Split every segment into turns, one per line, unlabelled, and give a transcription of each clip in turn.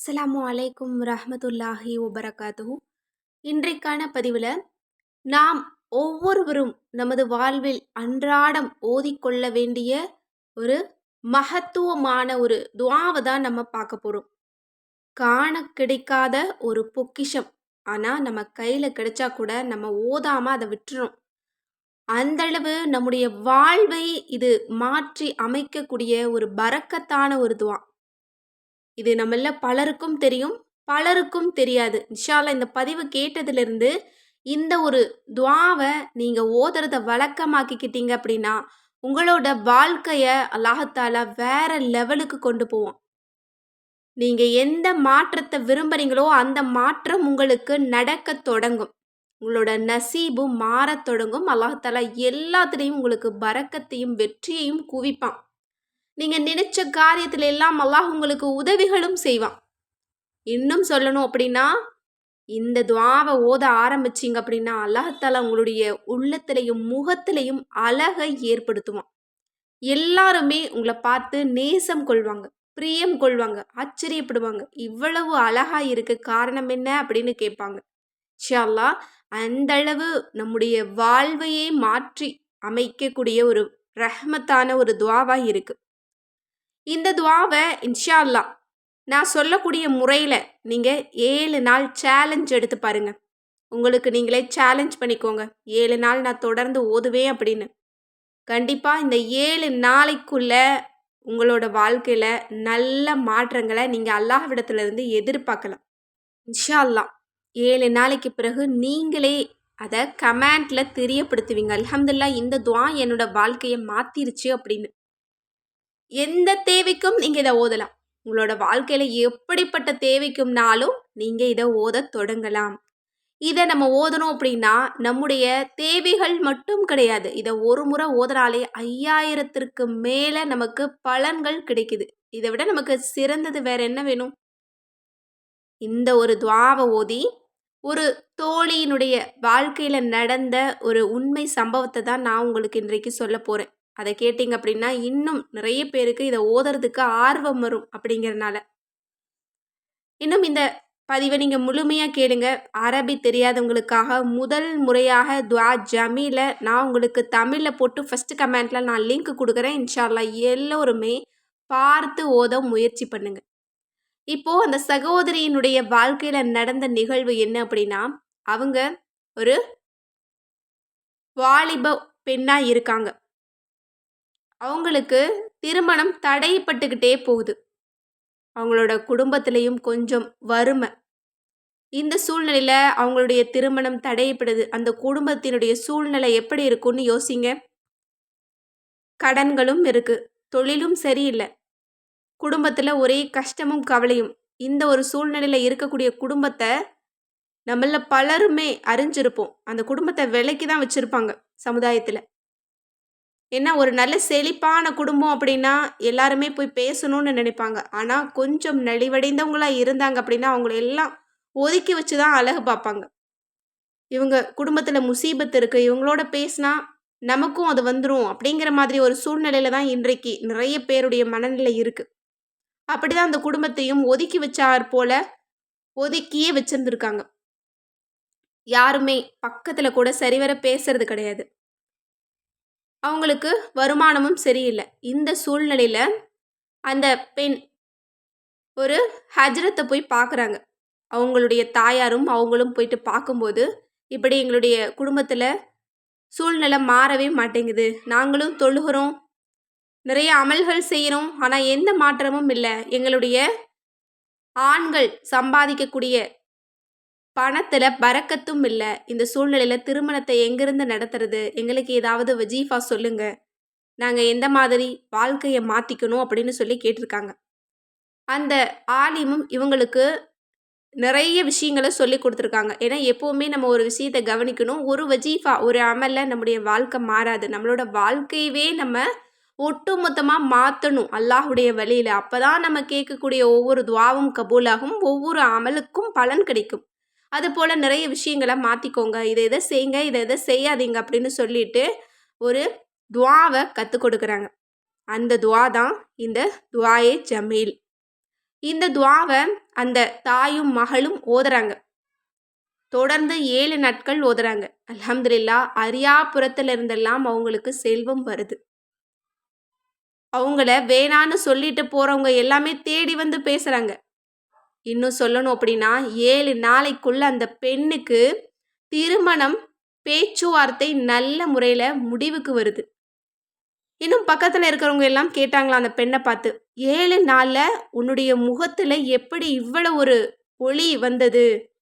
அஸ்லாம் அலைக்கும் ரஹமத்துல்லாஹி வபரகாத்துஹு. இன்றைக்கான பதிவில் நாம் ஒவ்வொருவரும் நமது வாழ்வில் அன்றாடம் ஓதிக்கொள்ள வேண்டிய ஒரு மகத்துவமான ஒரு துவாவை தான் நம்ம பார்க்க போகிறோம் காண கிடைக்காத ஒரு பொக்கிஷம். ஆனால் நம்ம கையில் கிடைச்சா கூட நம்ம ஓதாமல் அதை விட்டுறோம். அந்தளவு நம்முடைய வாழ்வை இது மாற்றி அமைக்கக்கூடிய ஒரு பறக்கத்தான ஒரு துவா. இது நம்மள பலருக்கும் தெரியும் பலருக்கும் தெரியாது. இன்ஷால்லா இந்த பதிவு கேட்டதுலேருந்து இந்த ஒரு துவாவை நீங்கள் ஓதுறத வழக்கமாக்கிக்கிட்டீங்க அப்படின்னா உங்களோட வாழ்க்கையை அல்லாஹத்தால வேற லெவலுக்கு கொண்டு போவோம் நீங்கள் எந்த மாற்றத்தை விரும்புகிறீங்களோ அந்த மாற்றம் உங்களுக்கு நடக்க தொடங்கும். உங்களோட நசீபும் மாறத் தொடங்கும். அல்லாஹாலா எல்லாத்துலேயும் உங்களுக்கு பறக்கத்தையும் வெற்றியையும் குவிப்பான். நீங்கள் நினைச்ச காரியத்தில் எல்லாம் அல்லாஹ் உங்களுக்கு உதவிகளும் செய்வான். இன்னும் சொல்லணும் அப்படின்னா இந்த துவாவை ஓத ஆரம்பிச்சிங்க அப்படின்னா அல்லாஹால உங்களுடைய உள்ளத்திலையும் முகத்திலையும் அழகை ஏற்படுத்துவான். எல்லாருமே உங்களை பார்த்து நேசம் கொள்வாங்க பிரியம் கொள்வாங்க ஆச்சரியப்படுவாங்க. இவ்வளவு அழகா இருக்கு காரணம் என்ன அப்படின்னு கேட்பாங்க. ஷியால்லா அந்த அளவு நம்முடைய வாழ்வையே மாற்றி அமைக்கக்கூடிய ஒரு ரஹ்மத்தான ஒரு துவாவாக இருக்குது இந்த துவாவை இன்ஷா அல்லா நான் சொல்லக்கூடிய முறையில் நீங்கள் ஏழு நாள் சேலஞ்ச் எடுத்து பாருங்கள் உங்களுக்கு நீங்களே சேலஞ்ச் பண்ணிக்கோங்க. ஏழு நாள் நான் தொடர்ந்து ஓதுவேன் அப்படின்னு. கண்டிப்பாக இந்த ஏழு நாளைக்குள்ளே உங்களோட வாழ்க்கையில் நல்ல மாற்றங்களை நீங்கள் அல்லாஹ்விடத்துலேருந்து எதிர்பார்க்கலாம். இன்ஷா அல்லா ஏழு நாளைக்கு பிறகு நீங்களே அதை கமெண்டில் தெரியப்படுத்துவீங்க. அலமதுல்லா இந்த துவா என்னோட வாழ்க்கையை மாற்றிருச்சு அப்படின்னு. எந்த தேவைக்கும் நீங்கள் இதை ஓதலாம். உங்களோட வாழ்க்கையில் எப்படிப்பட்ட தேவைக்கும்னாலும் நீங்கள் இதை ஓத தொடங்கலாம். இதை நம்ம ஓதணும் அப்படின்னா நம்முடைய தேவைகள் மட்டும் கிடையாது. இதை ஒரு முறை ஓதுறாலே ஐயாயிரத்திற்கு மேலே நமக்கு பலன்கள் கிடைக்குது. இதை விட நமக்கு சிறந்தது வேற என்ன வேணும்? இந்த ஒரு துவாவை ஓதி ஒரு தோழியினுடைய வாழ்க்கையில் நடந்த ஒரு உண்மை சம்பவத்தை தான் நான் உங்களுக்கு இன்றைக்கு சொல்ல போகிறேன் அதை கேட்டிங்க அப்படின்னா இன்னும் நிறைய பேருக்கு இதை ஓதுறதுக்கு ஆர்வம் வரும் அப்படிங்கிறனால. இன்னும் இந்த பதிவை நீங்கள் முழுமையாக கேளுங்க. அரபி தெரியாதவங்களுக்காக முதல் முறையாக துவா ஜமீல நான் உங்களுக்கு தமிழில் போட்டு ஃபஸ்ட்டு கமெண்ட்டில் நான் லிங்க் கொடுக்குறேன். இன்ஷால்லா எல்லோருமே பார்த்து ஓத முயற்சி பண்ணுங்கள் இப்போது அந்த சகோதரியினுடைய வாழ்க்கையில் நடந்த நிகழ்வு என்ன அப்படின்னா அவங்க ஒரு வாலிப பெண்ணாக இருக்காங்க. அவங்களுக்கு திருமணம் தடைப்பட்டுக்கிட்டே போகுது. அவங்களோட குடும்பத்திலையும் கொஞ்சம் வறுமை. இந்த சூழ்நிலையில் அவங்களுடைய திருமணம் தடையப்படுது. அந்த குடும்பத்தினுடைய சூழ்நிலை எப்படி இருக்கும்னு யோசிங்க. கடன்களும் இருக்குது தொழிலும் சரியில்லை. குடும்பத்தில் ஒரே கஷ்டமும் கவலையும். இந்த ஒரு சூழ்நிலையில் இருக்கக்கூடிய குடும்பத்தை நம்மள பலருமே அறிஞ்சிருப்போம். அந்த குடும்பத்தை விலைக்கு தான் வச்சுருப்பாங்க சமுதாயத்தில். ஏன்னா ஒரு நல்ல செழிப்பான குடும்பம் அப்படின்னா எல்லாருமே போய் பேசணும்னு நினைப்பாங்க. ஆனால் கொஞ்சம் நலிவடைந்தவங்களாக இருந்தாங்க அப்படின்னா அவங்கள எல்லாம் ஒதுக்கி வச்சு தான் அழகு பார்ப்பாங்க. இவங்க குடும்பத்தில் முசீபத்து இருக்குது இவங்களோட பேசினா நமக்கும் அது வந்துடும் அப்படிங்கிற மாதிரி ஒரு சூழ்நிலையில தான் இன்றைக்கு நிறைய பேருடைய மனநிலை இருக்குது அப்படி தான் அந்த குடும்பத்தையும் ஒதுக்கி வச்சார் போல ஒதுக்கியே வச்சுருந்துருக்காங்க. யாருமே பக்கத்தில் கூட சரிவர பேசுறது கிடையாது. அவங்களுக்கு வருமானமும் சரியில்லை. இந்த சூழ்நிலையில் அந்த பெண் ஒரு ஹஜ்ரத்தை போய் பார்க்குறாங்க அவங்களுடைய தாயாரும் அவங்களும் போயிட்டு பார்க்கும்போது இப்படி எங்களுடைய குடும்பத்தில் சூழ்நிலை மாறவே மாட்டேங்குது. நாங்களும் தொழுகிறோம். நிறைய அமல்கள் செய்கிறோம். ஆனால் எந்த மாற்றமும் இல்லை. எங்களுடைய ஆண்கள் சம்பாதிக்கக்கூடிய பணத்தில் பறக்கத்தும் இல்லை. இந்த சூழ்நிலையில் திருமணத்தை எங்கேருந்து நடத்துறது? எங்களுக்கு ஏதாவது வஜீஃபா சொல்லுங்க. நாங்கள் எந்த மாதிரி வாழ்க்கையை மாற்றிக்கணும் அப்படின்னு சொல்லி கேட்டிருக்காங்க. அந்த ஆலிமும் இவங்களுக்கு நிறைய விஷயங்களை சொல்லி கொடுத்துருக்காங்க. ஏன்னா எப்போவுமே நம்ம ஒரு விஷயத்தை கவனிக்கணும். ஒரு வஜீஃபா ஒரு அமல்ல நம்முடைய வாழ்க்கை மாறாது. நம்மளோட வாழ்க்கையவே நம்ம ஒட்டுமொத்தமாக மாற்றணும் அல்லாஹுடைய வழியில். அப்போ தான் நம்ம கேட்கக்கூடிய ஒவ்வொரு துவாவும் கபூலாகும். ஒவ்வொரு அமலுக்கும் பலன் கிடைக்கும். அது போல் நிறைய விஷயங்களை மாற்றிக்கோங்க இதை இதை செய்யுங்க இதை இதை செய்யாதீங்க அப்படின்னு சொல்லிட்டு ஒரு துவாவை கற்றுக் கொடுக்குறாங்க. அந்த துவா தான் இந்த துவாயே ஜமீல். இந்த துவாவை அந்த தாயும் மகளும் ஓதுறாங்க. தொடர்ந்து ஏழு நாட்கள் ஓதுறாங்க. அலமதுல்லா அரியாபுரத்துல இருந்தெல்லாம் அவங்களுக்கு செல்வம் வருது. அவங்கள வேணான்னு சொல்லிட்டு போறவங்க எல்லாமே தேடி வந்து பேசுறாங்க. இன்னும் சொல்லணும் அப்படின்னா ஏழு நாளைக்குள்ள அந்த பெண்ணுக்கு திருமணம் பேச்சுவார்த்தை நல்ல முறையில் முடிவுக்கு வருது. இன்னும் பக்கத்தில் இருக்கிறவங்க எல்லாம் கேட்டாங்களா அந்த பெண்ணை பார்த்து ஏழு நாளில் உன்னுடைய முகத்தில் எப்படி இவ்வளோ ஒரு ஒளி வந்தது?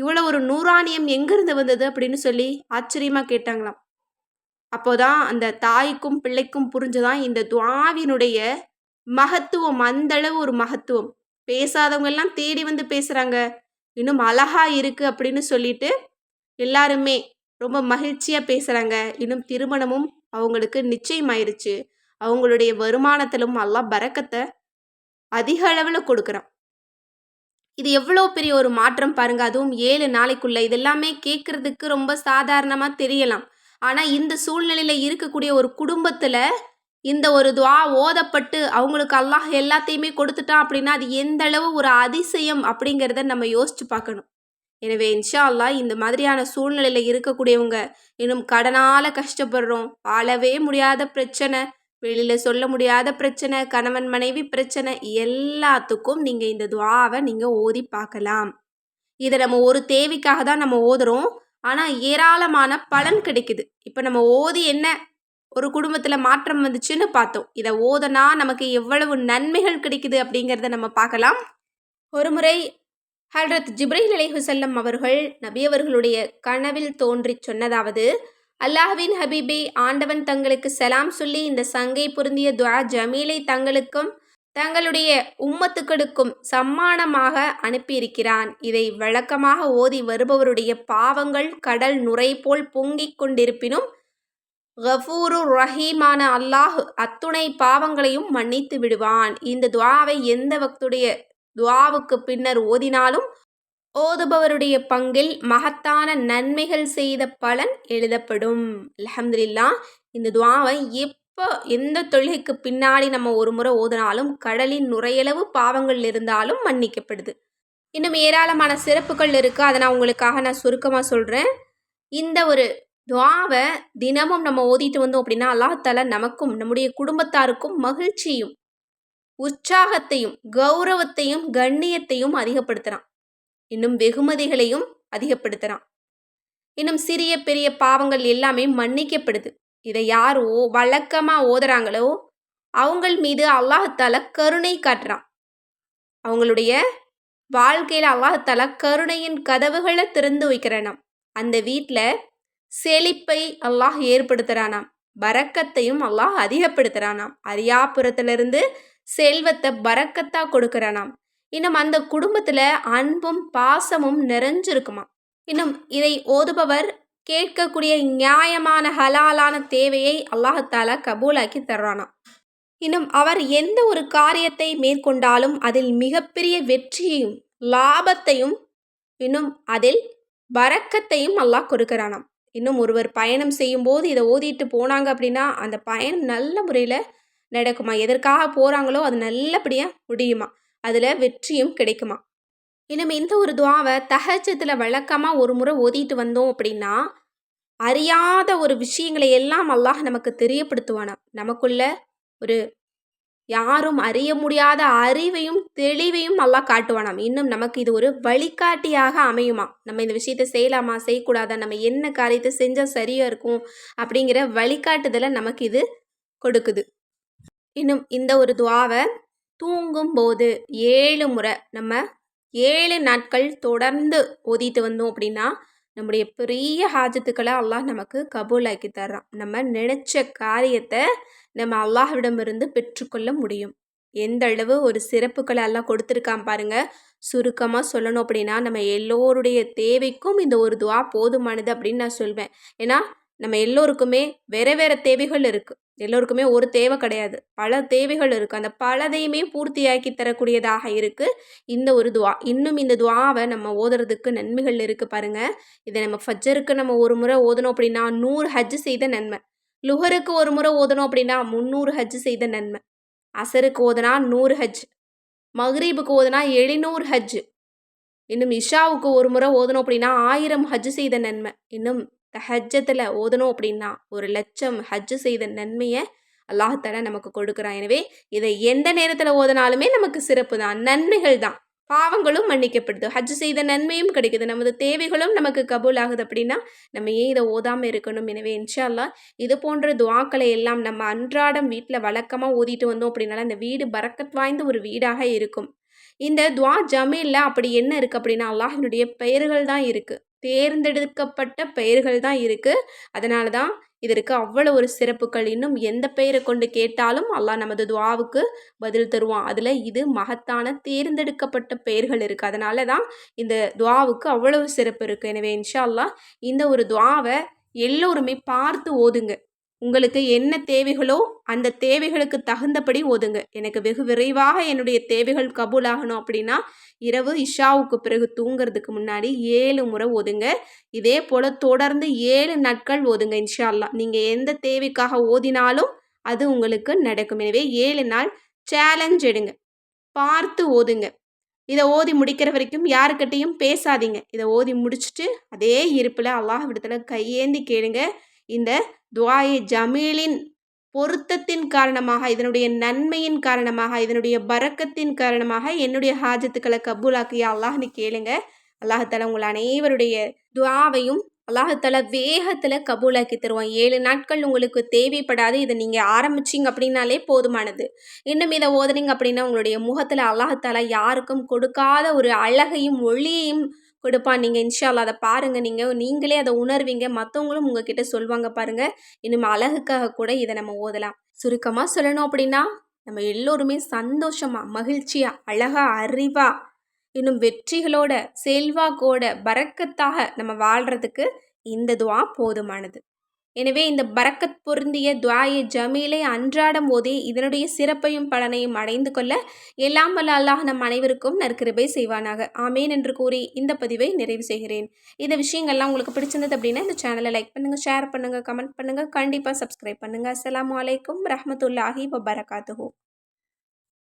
இவ்வளோ ஒரு நூறானியம் எங்கிருந்து வந்தது? அப்படின்னு சொல்லி ஆச்சரியமாக கேட்டாங்களாம். அப்போதான் அந்த தாய்க்கும் பிள்ளைக்கும் புரிஞ்சுதான் இந்த துவாவினுடைய மகத்துவம் அந்தளவு ஒரு மகத்துவம். பேசாதவங்க எல்லாம் தேடி வந்து பேசுகிறாங்க இன்னும் அழகா இருக்குது அப்படின்னு சொல்லிட்டு எல்லாருமே ரொம்ப மகிழ்ச்சியாக பேசுகிறாங்க இன்னும் திருமணமும் அவங்களுக்கு நிச்சயமாயிருச்சு. அவங்களுடைய வருமானத்திலும் எல்லாம் பறக்கத்தை அதிக அளவில் கொடுக்குறான். இது எவ்வளோ பெரிய ஒரு மாற்றம் பாருங்க. அதுவும் ஏழு நாளைக்குள்ள இதெல்லாமே கேட்குறதுக்கு ரொம்ப சாதாரணமாக தெரியலாம். ஆனால் இந்த சூழ்நிலையில் இருக்கக்கூடிய ஒரு குடும்பத்தில் இந்த ஒரு துவா ஓதப்பட்டு அவங்களுக்கு அல்லாஹ் எல்லாத்தையுமே கொடுத்துட்டான் அப்படின்னா அது எந்த அளவு ஒரு அதிசயம் அப்படிங்கிறத நம்ம யோசிச்சு பார்க்கணும். எனவே இன்ஷா அல்லா இந்த மாதிரியான சூழ்நிலையில் இருக்கக்கூடியவங்க இன்னும் கடனால் கஷ்டப்படுறோம். வாழவே முடியாத பிரச்சனை வெளியில் சொல்ல முடியாத பிரச்சனை கணவன் மனைவி பிரச்சனை எல்லாத்துக்கும் நீங்கள் இந்த துவாவை நீங்கள் ஓதி பார்க்கலாம். இதை நம்ம ஒரு தேவைக்காக தான் நம்ம ஓதுறோம். ஆனால் ஏராளமான பலன் கிடைக்குது. இப்போ நம்ம ஓதி என்ன ஒரு குடும்பத்தில் மாற்றம் வந்துச்சுன்னு பார்த்தோம். இதை ஓதனா நமக்கு எவ்வளவு நன்மைகள் கிடைக்குது அப்படிங்கிறத நம்ம பார்க்கலாம். ஒரு முறை ஹல்ரத் ஜிப்ரஹில் அலைஹுசல்லம் அவர்கள் நபியவர்களுடைய கனவில் தோன்றி சொன்னதாவது அல்லாஹ்வின் ஹபீபே ஆண்டவன் தங்களுக்கு சலாம் சொல்லி இந்த சங்கை பொருந்திய துவா ஜமீலை தங்களுக்கும் தங்களுடைய உம்மத்துக்களுக்கும் சம்மானமாக அனுப்பியிருக்கிறான். இதை வழக்கமாக ஓதி வருபவருடைய பாவங்கள் கடல் நுரை போல் பொங்கிக் கொண்டிருப்பினும் கஃபூரு ரஹீமான அல்லாஹ் அத்துணை பாவங்களையும் மன்னித்து விடுவான். இந்த துவாவை எந்த பக்துடைய துவாவுக்கு பின்னர் ஓதினாலும் ஓதுபவருடைய பங்கில் மகத்தான நன்மைகள் செய்த பலன் எழுதப்படும். அலமதுல்லா இந்த துவாவை எப்போ எந்த தொழுகைக்கு பின்னாடி நம்ம ஒரு முறை ஓதினாலும் கடலின் நுரையளவு பாவங்கள் இருந்தாலும் மன்னிக்கப்படுது. இன்னும் ஏராளமான சிறப்புகள் இருக்குது அதை நான் உங்களுக்காக நான் சுருக்கமாக சொல்கிறேன் இந்த ஒரு துவாவை தினமும் நம்ம ஓதிட்டு வந்தோம் அப்படின்னா அல்லாஹால நமக்கும் நம்முடைய குடும்பத்தாருக்கும் மகிழ்ச்சியும் உற்சாகத்தையும் கௌரவத்தையும் கண்ணியத்தையும் அதிகப்படுத்துகிறான் இன்னும் வெகுமதிகளையும் அதிகப்படுத்துகிறான் இன்னும் சிறிய பெரிய பாவங்கள் எல்லாமே மன்னிக்கப்படுது. இதை யாரோ வழக்கமாக ஓதுறாங்களோ அவங்கள் மீது அல்லாஹத்தால கருணை காட்டுறான். அவங்களுடைய வாழ்க்கையில் அல்லாஹத்தால கருணையின் கதவுகளை திறந்து வைக்கிறானாம் அந்த வீட்டில் செழிப்பை அல்லாஹ் ஏற்படுத்துகிறானாம் பறக்கத்தையும் அல்லாஹ் அதிகப்படுத்துகிறானாம் அரியாபுரத்திலிருந்து செல்வத்தை பறக்கத்தா கொடுக்குறானாம். இன்னும் அந்த குடும்பத்தில் அன்பும் பாசமும் நிறைஞ்சிருக்குமா இன்னும் இதை ஓதுபவர் கேட்கக்கூடிய நியாயமான ஹலாலான தேவையை அல்லாஹத்தால கபூலாக்கி தர்றானாம். இன்னும் அவர் எந்த ஒரு காரியத்தை மேற்கொண்டாலும் அதில் மிகப்பெரிய வெற்றியையும் லாபத்தையும் இன்னும் அதில் வரக்கத்தையும் அல்லாஹ் கொடுக்கிறானாம். இன்னும் ஒருவர் பயணம் செய்யும்போது இதை ஓதிட்டு போனாங்க அப்படின்னா அந்த பயணம் நல்ல முறையில் நடக்குமா? எதற்காக போகிறாங்களோ அது நல்லபடியாக முடியுமா? அதில் வெற்றியும் கிடைக்குமா? இன்னும் இந்த ஒரு துவாவை தகச்சத்தில் வழக்கமாக ஒரு முறை ஓதிட்டு வந்தோம் அப்படின்னா அறியாத ஒரு விஷயங்களை எல்லாம் அல்லாஹ் நமக்கு தெரியப்படுத்துவானா நமக்குள்ள ஒரு யாரும் அறிய முடியாத அறிவையும் தெளிவையும் அல்லாஹ் காட்டுவானாம். இன்னும் நமக்கு இது ஒரு வழிகாட்டியாக அமையுமா? நம்ம இந்த விஷயத்த செய்யலாமா? செய்யக்கூடாதா? நம்ம என்ன காரியத்தை செஞ்சால் சரியாக இருக்கும்? அப்படிங்கிற வழிகாட்டுதலை நமக்கு இது கொடுக்குது. இன்னும் இந்த ஒரு துவாவை தூங்கும்போது ஏழு முறை நம்ம ஏழு நாட்கள் தொடர்ந்து ஓதிட்டு வந்தோம் அப்படின்னா நம்முடைய பெரிய ஹாஜத்துக்களை அல்லாஹ் நமக்கு கபூலாக்கி தர்றான். நம்ம நினச்ச காரியத்தை நம்ம அல்லாஹ்விடமிருந்து பெற்றுக்கொள்ள முடியும். எந்த அளவு ஒரு சிறப்புகளை எல்லாம் கொடுத்துருக்கான் பாருங்க. சுருக்கமாக சொல்லணும் அப்படின்னா நம்ம எல்லோருடைய தேவைக்கும் இந்த ஒரு துவா போதுமானது அப்படின்னு நான் சொல்வேன். ஏன்னா நம்ம எல்லோருக்குமே வேறு வேறு தேவைகள் இருக்குது எல்லோருக்குமே ஒரு தேவை கிடையாது. பல தேவைகள் இருக்குது அந்த பலதையுமே பூர்த்தியாக்கி தரக்கூடியதாக இருக்குது இந்த ஒரு துவா இன்னும் இந்த துவாவை நம்ம ஓதுறதுக்கு நன்மைகள் இருக்குது பாருங்கள் இதை நம்ம ஃபஜ்ஜருக்கு நம்ம ஒரு முறை ஓதணும் அப்படின்னா நூறு ஹஜ்ஜு செய்த நன்மை. லுஹருக்கு ஒரு முறை ஓதணும் அப்படின்னா முந்நூறு ஹஜ்ஜு செய்த நன்மை. அசருக்கு ஓதுனா நூறு ஹஜ் மஹ்ரீபுக்கு ஓதுனா எழுநூறு ஹஜ் இன்னும் இஷாவுக்கு ஒரு முறை ஓதணும் அப்படின்னா ஆயிரம் ஹஜ் செய்த நன்மை. இன்னும் ஹஜ்ஜத்தில் ஓதணும் அப்படின்னா ஒரு லட்சம் ஹஜ் செய்த நன்மையை அல்லாஹால நமக்கு கொடுக்குறான். எனவே இதை எந்த நேரத்தில் ஓதினாலுமே நமக்கு சிறப்பு தான். நன்மைகள் தான். பாவங்களும் மன்னிக்கப்படுது. ஹஜ் செய்த நன்மையும் கிடைக்குது. நமது தேவைகளும் நமக்கு கபூல் ஆகுது அப்படின்னா நம்ம ஏன் இதை ஓதாமல் இருக்கணும்? எனவே இன்ஷால்லா இது போன்ற துவாக்களை எல்லாம் நம்ம அன்றாடம் வீட்டில் வழக்கமாக ஓதிட்டு வந்தோம் அப்படின்னால அந்த வீடு பறக்கத் வாய்ந்த ஒரு வீடாக இருக்கும். இந்த துவா ஜமீலில் அப்படி என்ன இருக்குது அப்படின்னா அல்லாஹினுடைய பெயர்கள் தான் இருக்குது தேர்ந்தெடுக்கப்பட்ட பெயர்கள் தான் இருக்குது அதனால தான் இதற்கு அவ்வளோ ஒரு சிறப்புகள். இன்னும் எந்த பெயரை கொண்டு கேட்டாலும் அல்லாஹ் நமது துவாவுக்கு பதில் தருவான். அதில் இது மகத்தான தேர்ந்தெடுக்கப்பட்ட பெயர்கள் இருக்குது அதனால தான் இந்த துவாவுக்கு அவ்வளவு சிறப்பு இருக்குது எனவே இன்ஷா அல்லாஹ் இந்த ஒரு துவாவை எல்லோருமே பார்த்து ஓதுங்க. உங்களுக்கு என்ன தேவைகளோ அந்த தேவைகளுக்கு தகுந்தபடி ஓதுங்க. எனக்கு வெகு விரைவாக என்னுடைய தேவைகள் கபூல் ஆகணும் அப்படின்னா இரவு இஷாவுக்கு பிறகு தூங்குறதுக்கு முன்னாடி ஏழு முறை ஓதுங்க. இதே போல் தொடர்ந்து ஏழு நாட்கள் ஓதுங்க இன்ஷால்லா நீங்கள் எந்த தேவைக்காக ஓதினாலும் அது உங்களுக்கு நடக்கும். எனவே ஏழு நாள் சேலஞ்ச் எடுங்க. பார்த்து ஓதுங்க. இதை ஓதி முடிக்கிற வரைக்கும் யாருக்கிட்டையும் பேசாதீங்க. இதை ஓதி முடிச்சுட்டு அதே இருப்பில் அல்லாஹ் விடத்தில் கையேந்தி கேளுங்க. இந்த துவாயை ஜமீலின் பொருத்தத்தின் காரணமாக இதனுடைய நன்மையின் காரணமாக இதனுடைய பறக்கத்தின் காரணமாக என்னுடைய ஹாஜத்துக்களை கபூலாக்கிய அல்லாஹ்னு கேளுங்க. அல்லாஹால உங்கள் அனைவருடைய துவாவையும் அல்லாஹால வேகத்தில் கபூலாக்கி தருவான். ஏழு நாட்கள் உங்களுக்கு தேவைப்படாது இதை நீங்கள் ஆரம்பிச்சிங்க அப்படின்னாலே போதுமானது. இன்னும் இதை ஓதுனீங்க அப்படின்னா உங்களுடைய முகத்தில் அல்லாஹால யாருக்கும் கொடுக்காத ஒரு அழகையும் ஒளியையும் கொடுப்பான். நீங்கள் இன்ஷால்லா அதை பாருங்கள் நீங்கள் நீங்களே அதை உணர்வீங்க. மற்றவங்களும் உங்ககிட்ட சொல்லுவாங்க பாருங்கள் இன்னும் அழகுக்காக கூட இதை நம்ம ஓதலாம். சுருக்கமாக சொல்லணும் அப்படின்னா நம்ம எல்லோருமே சந்தோஷமாக மகிழ்ச்சியாக அழகாக அறிவாக இன்னும் வெற்றிகளோட செல்வாக்கோட பறக்கத்தாக நம்ம வாழ்கிறதுக்கு இந்த துவா போதுமானது. எனவே இந்த பரக்கத் பொருந்திய துவாய ஜமீலை அன்றாடம் போதே இதனுடைய சிறப்பையும் பலனையும் அடைந்து கொள்ள எல்லாம் வல்ல அல்லாஹ் நம் அனைவருக்கும் நற்கிருபை செய்வானாக. ஆமேன் என்று கூறி இந்த பதிவை நிறைவு செய்கிறேன். இந்த விஷயங்கள்லாம் உங்களுக்கு பிடிச்சிருந்தது அப்படின்னா இந்த சேனலை லைக் பண்ணுங்கள் ஷேர் பண்ணுங்கள் கமெண்ட் பண்ணுங்கள் கண்டிப்பாக சப்ஸ்கிரைப் பண்ணுங்கள் அஸ்லாம் வலைக்கம் ரஹமத்துல்லாஹி வபரகாத்துஹூ.